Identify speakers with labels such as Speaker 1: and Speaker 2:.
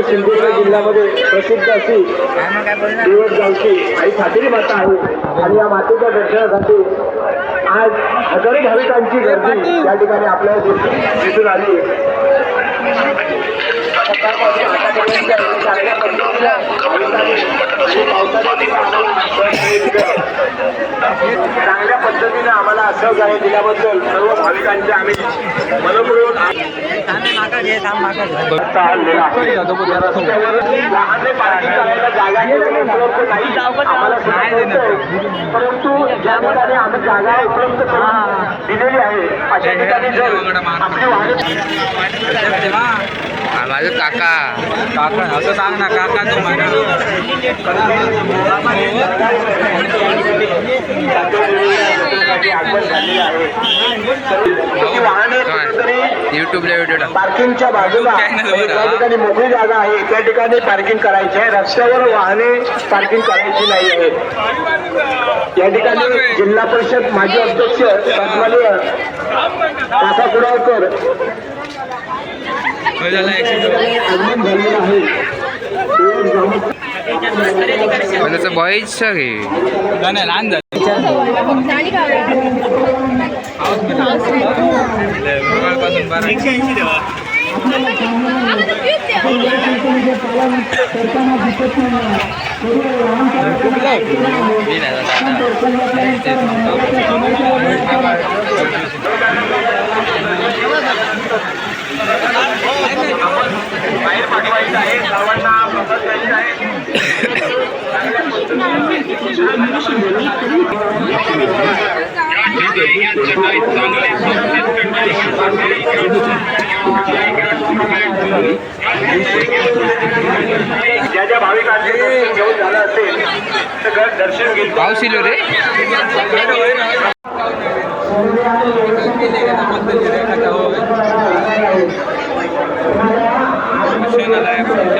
Speaker 1: महाराष्ट्रातील सिंधुदुर्ग जिल्ह्यामध्ये प्रसिद्ध अशी दिवस गावची आई फाटेरी माता आहे. आणि या मातेच्या दर्शनासाठी आज हजारो भाविकांची गर्दी या ठिकाणी आपल्याला दिसून आली सकाळपासून पावसाच्या असं गाडी दिल्याबद्दल सर्व भाविकांचे आम्ही मनपूर्वक आहे. पार्किंग करायला जागा उपलब्ध नाही आम्हाला आहे. परंतु ज्या ठिकाणी आम्ही जागा उपलब्ध करून दिलेली आहे अशा ठिकाणी जर आपली वाहने
Speaker 2: माझं काका
Speaker 3: काका असं सांग ना काका तो म्हणा
Speaker 1: आगमन झालेलं आहे तर ही वाहने कुठेतरी
Speaker 2: युट्यूबला व्हिडिओ टाक.
Speaker 1: पार्किंगच्या बाजूला
Speaker 3: हा.
Speaker 1: ठिकाणी मोकळी जागा आहे. त्या ठिकाणी पार्किंग करायची आहे. रस्त्यावर वाहने पार्किंग करायची नाही आहे. या ठिकाणी जिल्हा परिषद माजी अध्यक्ष काका आगमन झालेलं आहे.
Speaker 2: घे
Speaker 3: नाही लहान झालं.
Speaker 1: सर्वांना प्रसाद द्यायचा आहे ज्या ज्या भाविक आधी घेऊन झालं असेल तर दर्शन घेईल
Speaker 2: पाऊस इलो रे दर्शन